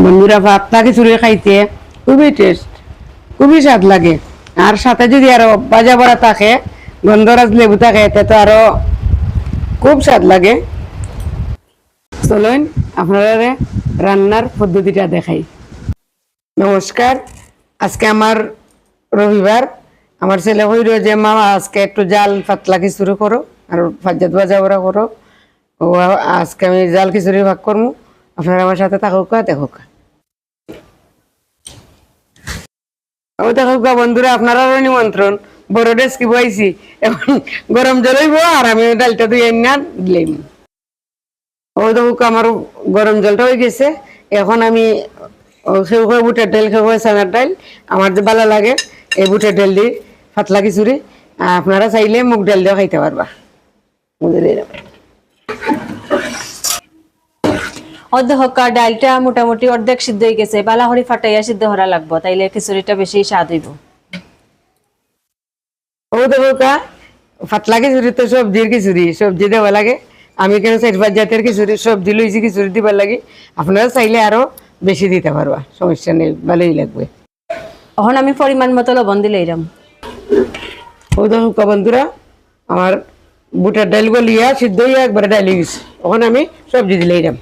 বন্ধুরা ভাতটা খিচুড়ি খাইতে খুবই টেস্ট খুবই স্বাদ লাগে। আর সাথে যদি আরও বাজা বড়া থাকে, গন্ধরাজ লেবু থাকে, এতে তো আরও খুব স্বাদ লাগে। চলুন আপনারা রান্নার পদ্ধতিটা দেখাই। নমস্কার, আজকে আমার রবিবার। আমার ছেলে হইল যে, মা, আজকে একটু জাল পাতলা খিচুড়ি করো, আর ফাজ্জাত ভাজা বড়া করো। ও, আজকে আমি জাল খিচুড়ি ভাগ করব আপনারা আমার সাথে থাকুক দেখুক। ও দেখুক বন্ধুরা, আপনারাও নিমন্ত্রণ। বড় ড্রেস কি বইছি। এখন গরম জল হইব আর আমি ডালটা দুই না দিলাম। ও দেখুক আমার গরম জলটা হয়ে গেছে। এখন আমি সেও খাই বুটের ডাল খেয়ে খাই চানার ডাল। আমার যে ভালো লাগে, এই বুটের ডাল দিয়ে পাতলা খিচুড়ি। আপনারা চাইলে মুগ ডাল দিয়েও খাইতে পারবা। বুঝলে? অর্ধেক ডালটা মোটামুটি অর্ধেক সিদ্ধ হয়ে গেছে। বালাহরি ফাটাইয়া সিদ্ধ হরা লাগবো। তাইলে খিচুড়িটা বেশি স্বাদ হইব। ও দেখো কা পাতলা খিচুড়ি তো সবজির খিচুড়ি সবজি দেওয়া লাগে। আমি কেন চার পাঁচ জাতের খিচুড়ি সবজি লইছি খিচুড়ি দিবার লাগে আপনারা চাইলে আরও বেশি দিতে পারবা সমস্যা নেই ভালোই লাগবে। এখন আমি পরিমাণ মতো লবণ দিলে এরম ও দেখো কা বন্ধুরা আমার বুটের ডাল গলিয়া সিদ্ধ হইয়া একবারে ডালি গেছে। এখন আমি সবজি দিলে এরাম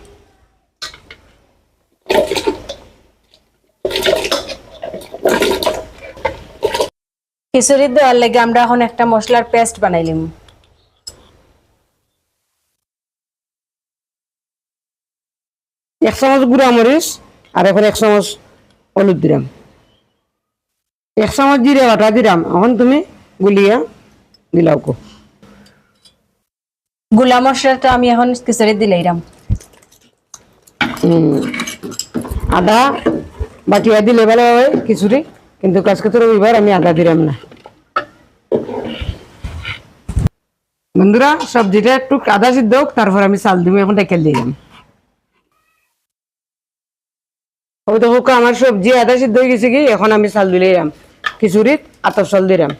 খিচুড়ি দেওয়ার লেগে আমরা এখন একটা মশলার পেস্ট বানাইলিম এক চামচ গুঁড়া মরিচ আর এখন এক চামচ হলুদ দিলাম। এক চামচ জিরে বাটা দিলাম। এখন তুমি গুলিয়া দিলাও কো। গুলা মশলাটা আমি এখন খিচুড়ি দিলে এরম হুম। আদা বাটিয়া দিলে ভালো হয় খিচুড়ি। কিন্তু আজকে তো রবিবার আমি আদা দিলাম না। বন্ধুরা সবজিটা একটু আদা সিদ্ধ হোক তারপর আমি চাল দিব এখন ডেকে দিলাম। ও কা, আমার সবজি আদা সিদ্ধ হয়ে গেছে কি? এখন আমি চাল দিলাম। খিচুড়িত আতর চাল দিলাম।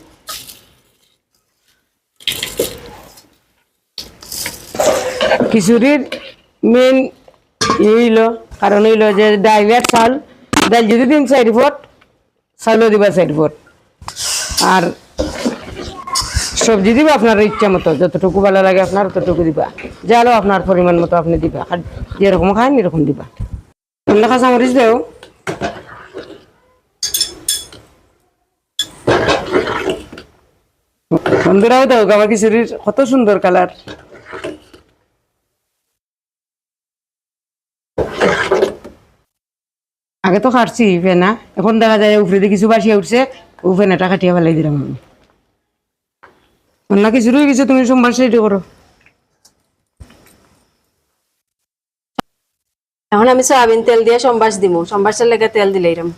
খিচুড়ির মেন হইল কারণ হইল যে ডাইলের চাল। ডাল যদি দিন চার ফুট চাউলও দিবা চার ফুট আর সবজি দিবা আপনার ইচ্ছা মতো, যতটুকু ভালো লাগে আপনার ততটুকু দিবা। জালো আপনার পরিমাণ মতো আপনি দিবা। আর যেরকম খান এরকম দিবা। অন্য কাঁচামরিচ দেও। বন্ধুরাও দেও আমার খিচুড়ির কত সুন্দর কালার আগে তো কাটছি ফেনা এখন দেখা যায় উপরে কিছু বাসিয়া উঠছে, ও ফেনাটা কাটিয়া ফেলাই দিলাম আমি। অন্য কিছু রয়ে গেছে, তুমি সোমবার সেটা করো। এখন আমি সয়াবিন তেল দিয়ে সম্বাস দিব সম্বাসের লেগে তেল দিলে এরম।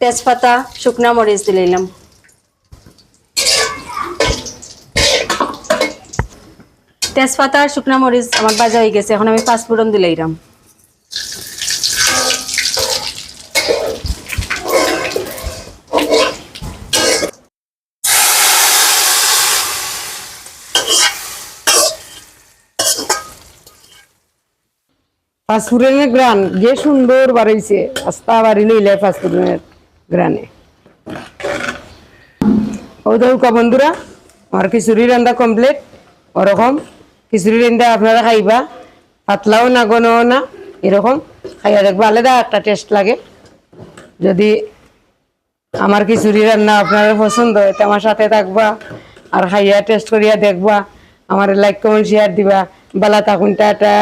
তেজপাতা, শুকনা মরিচ দিলে এলাম তেজপাতা আর শুকনা মরিচ আমার বাজা হয়ে গেছে, এখন আমি পাঁচফোড়ন দিলে ফাস্টফুডের গ্রান, যে সুন্দর বাড়াইছে, আস্তা বাড়ি লইলে ফাস্টফুডের গ্রানে। ও দেখো বন্ধুরা, আমার খিচুড়ি রান্না কমপ্লিট, ওরকম। খিচুড়ি রান্না আপনারা খাইবা, পাতলাও না গনও না, এরকম। খাইয়া দেখবা আলাদা একটা টেস্ট লাগে। যদি আমার খিচুড়ি রান্না আপনার পছন্দ হয় আমার সাথে থাকবা, আর খাইয়া টেস্ট করিয়া দেখবা। আমার লাইক কমেন্ট শেয়ার দিবা। বালা থাকুন, টাটা।